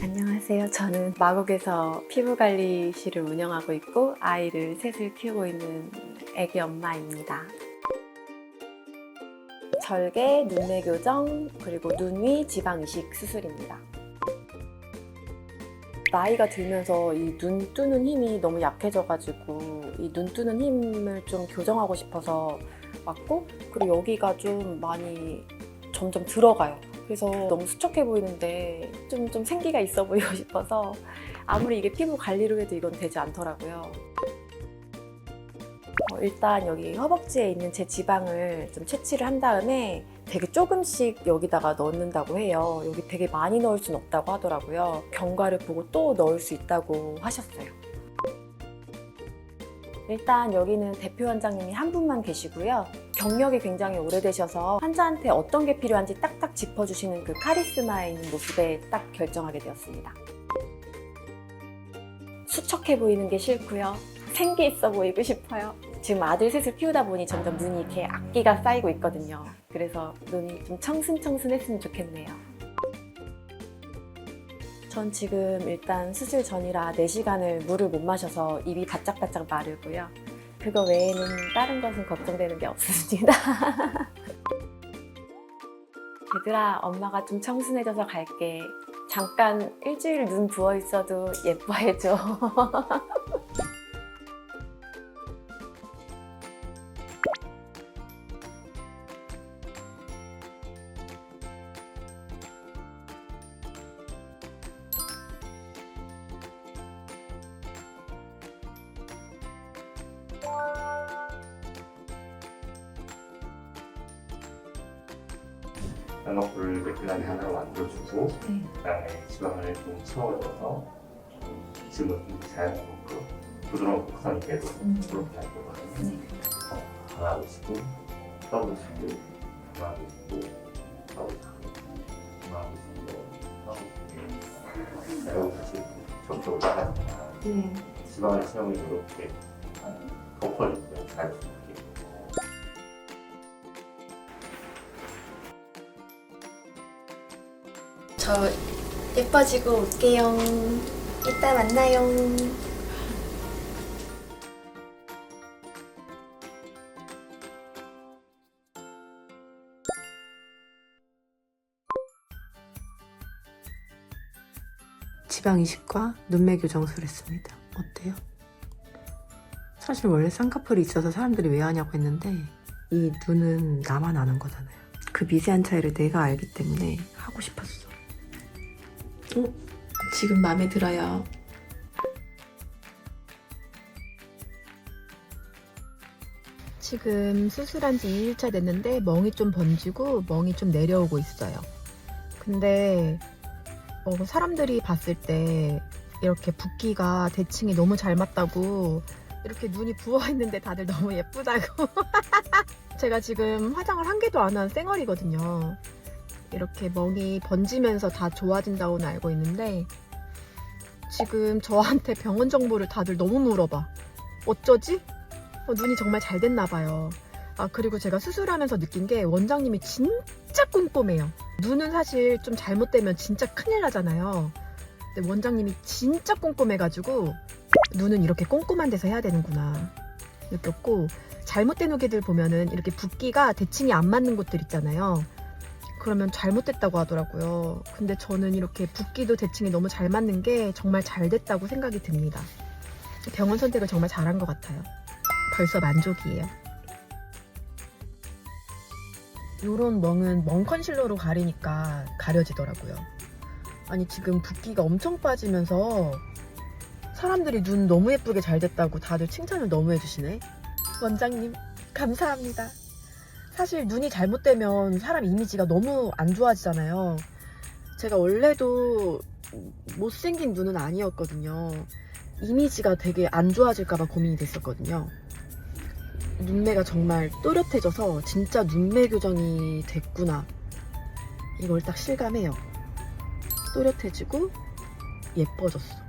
안녕하세요. 저는 마곡에서 피부관리실을 운영하고 있고 아이를 셋을 키우고 있는 애기 엄마입니다. 절개, 눈매 교정, 그리고 눈 위 지방 이식 수술입니다. 나이가 들면서 이 눈 뜨는 힘이 너무 약해져가지고 이 눈 뜨는 힘을 좀 교정하고 싶어서 왔고 그리고 여기가 좀 많이 점점 들어가요. 그래서 너무 수척해 보이는데 좀, 좀 생기가 있어 보이고 싶어서 아무리 이게 피부 관리로 해도 이건 되지 않더라고요. 어, 일단 여기 허벅지에 있는 제 지방을 좀 채취를 한 다음에 되게 조금씩 여기다가 넣는다고 해요. 여기 되게 많이 넣을 수는 없다고 하더라고요. 경과를 보고 또 넣을 수 있다고 하셨어요. 일단 여기는 대표 원장님이 한 분만 계시고요. 경력이 굉장히 오래되셔서 환자한테 어떤 게 필요한지 딱딱 짚어주시는 그 카리스마 있는 모습에 딱 결정하게 되었습니다. 수척해 보이는 게 싫고요. 생기 있어 보이고 싶어요. 지금 아들 셋을 키우다 보니 점점 눈이 이렇게 악기가 쌓이고 있거든요. 그래서 눈이 좀 청순청순했으면 좋겠네요. 전 지금 일단 수술 전이라 4시간을 물을 못 마셔서 입이 바짝바짝 마르고요. 그거 외에는 다른 것은 걱정되는 게 없습니다. 얘들아, 엄마가 좀 청순해져서 갈게. 잠깐 일주일 눈 부어 있어도 예뻐해줘. 쌍꺼풀을 매끈하게 하나로 만들어주고 네. 그다음에 지방을 좀 채워줘서 지금은 좀 자연스럽고 부드러운 곡선이 계속 음. 그렇게 할 거거든요. 어, 강하고 싶고 떠보시고 강하고 싶고 떠보시고 강하고 싶고 떠보시고 그리고 다시 점점 올라가니까 네. 지방을 채우면 이렇게 덮어주고요. 자 저 예뻐지고 올게요. 이따 만나요. 지방 이식과 눈매 교정술 했습니다. 어때요? 사실 원래 쌍꺼풀이 있어서 사람들이 왜 하냐고 했는데 이 눈은 나만 아는 거잖아요. 그 미세한 차이를 내가 알기 때문에 하고 싶었어. 어? 지금 마음에 들어요. 지금 수술한 지 2일차 됐는데 멍이 좀 번지고 멍이 좀 내려오고 있어요. 근데 어, 사람들이 봤을 때 이렇게 붓기가 대칭이 너무 잘 맞다고 이렇게 눈이 부어 있는데 다들 너무 예쁘다고 제가 지금 화장을 한 개도 안 한 쌩얼이거든요. 이렇게 멍이 번지면서 다 좋아진다고는 알고 있는데 지금 저한테 병원 정보를 다들 너무 물어봐. 어쩌지? 어, 눈이 정말 잘 됐나 봐요. 아 그리고 제가 수술하면서 느낀 게 원장님이 진짜 꼼꼼해요. 눈은 사실 좀 잘못되면 진짜 큰일 나잖아요. 근데 원장님이 진짜 꼼꼼해가지고 눈은 이렇게 꼼꼼한 데서 해야 되는구나 느꼈고 잘못된 후기들 보면은 이렇게 붓기가 대칭이 안 맞는 곳들 있잖아요. 그러면 잘못됐다고 하더라고요. 근데 저는 이렇게 붓기도 대칭이 너무 잘 맞는 게 정말 잘 됐다고 생각이 듭니다. 병원 선택을 정말 잘한 것 같아요. 벌써 만족이에요. 요런 멍은 멍 컨실러로 가리니까 가려지더라고요. 아니 지금 붓기가 엄청 빠지면서 사람들이 눈 너무 예쁘게 잘 됐다고 다들 칭찬을 너무 해주시네. 원장님 감사합니다. 사실 눈이 잘못되면 사람 이미지가 너무 안 좋아지잖아요. 제가 원래도 못생긴 눈은 아니었거든요. 이미지가 되게 안 좋아질까봐 고민이 됐었거든요. 눈매가 정말 또렷해져서 진짜 눈매 교정이 됐구나. 이걸 딱 실감해요. 또렷해지고 예뻐졌어.